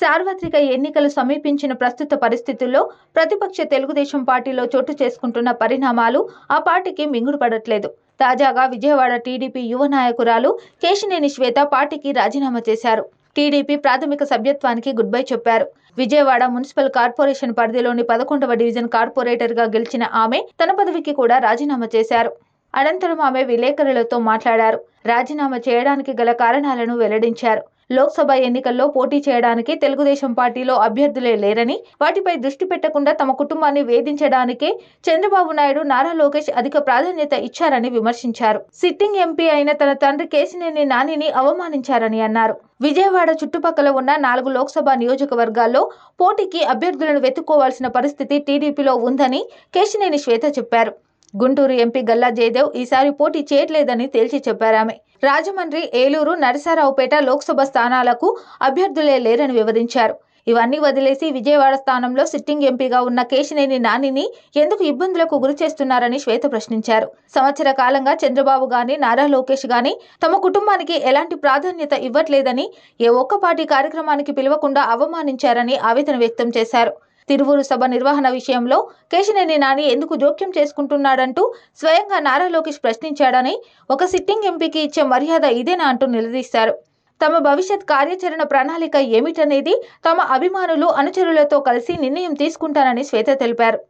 సార్వత్రిక ఎన్నికలు సమీపించిన ప్రస్తుత పరిస్థితుల్లో ప్రతిపక్ష తెలుగుదేశం పార్టీలో చోటు చేసుకుంటున్న పరిణామాలు ఆ పార్టీకి మింగుడుపడట్లేదు తాజాగా విజయవాడ టీడీపీ యువ నాయకురాలు కేశినేని శ్వేత పార్టీకి రాజీనామా చేశారు. టీడీపీ ప్రాథమిక సభ్యత్వానికి గుడ్ బై చెప్పారు. విజయవాడ మున్సిపల్ కార్పొరేషన్ పరిధిలోని పదకొండవ డివిజన్ కార్పొరేటర్గా గెలిచిన ఆమె తన పదవికి కూడా రాజీనామా చేశారు. అనంతరం ఆమె విలేకరులతో మాట్లాడారు. రాజీనామా చేయడానికి గల కారణాలను వెల్లడించారు. లోక్సభ ఎన్నికల్లో పోటీ చేయడానికి తెలుగుదేశం పార్టీలో అభ్యర్థులే లేరని వాటిపై దృష్టి పెట్టకుండా తమ కుటుంబాన్ని వేధించడానికే చంద్రబాబు నాయుడు నారా లోకేష్ అధిక ప్రాధాన్యత ఇచ్చారని విమర్శించారు. సిట్టింగ్ ఎంపీ అయిన తన తండ్రి కేసినేని నానిని అవమానించారని అన్నారు. విజయవాడ చుట్టుపక్కల ఉన్న నాలుగు లోక్సభ నియోజకవర్గాల్లో పోటీకి అభ్యర్థులను వెతుక్కోవాల్సిన పరిస్థితి టీడీపీలో ఉందని కేశినేని శ్వేత చెప్పారు. గుంటూరు ఎంపీ గల్లా జయదేవ్ ఈసారి పోటీ చేయట్లేదని తేల్చి చెప్పారామె రాజమండ్రి ఏలూరు నరసరావుపేట లోక్సభ స్థానాలకు అభ్యర్థులే లేరని వివరించారు. ఇవన్నీ వదిలేసి విజయవాడ స్థానంలో సిట్టింగ్ ఎంపీగా ఉన్న కేశినేని నానిని ఎందుకు ఇబ్బందులకు గురి చేస్తున్నారని శ్వేత ప్రశ్నించారు. సంవత్సర కాలంగా చంద్రబాబు గాని నారా లోకేష్ గాని తమ కుటుంబానికి ఎలాంటి ప్రాధాన్యత ఇవ్వట్లేదని ఏ ఒక్క పార్టీ కార్యక్రమానికి పిలవకుండా అవమానించారని ఆవేదన వ్యక్తం చేశారు. తిరువురు సభ నిర్వహణ విషయంలో కేశినేని నాని ఎందుకు జోక్యం చేసుకుంటున్నాడంటూ స్వయంగా నారా లోకేష్ ప్రశ్నించాడని ఒక సిట్టింగ్ ఎంపీకి ఇచ్చే మర్యాద ఇదేనా అంటూ నిలదీశారు. తమ భవిష్యత్ కార్యాచరణ ప్రణాళిక ఏమిటనేది తమ అభిమానులు అనుచరులతో కలిసి నిర్ణయం తీసుకుంటానని శ్వేత తెలిపారు.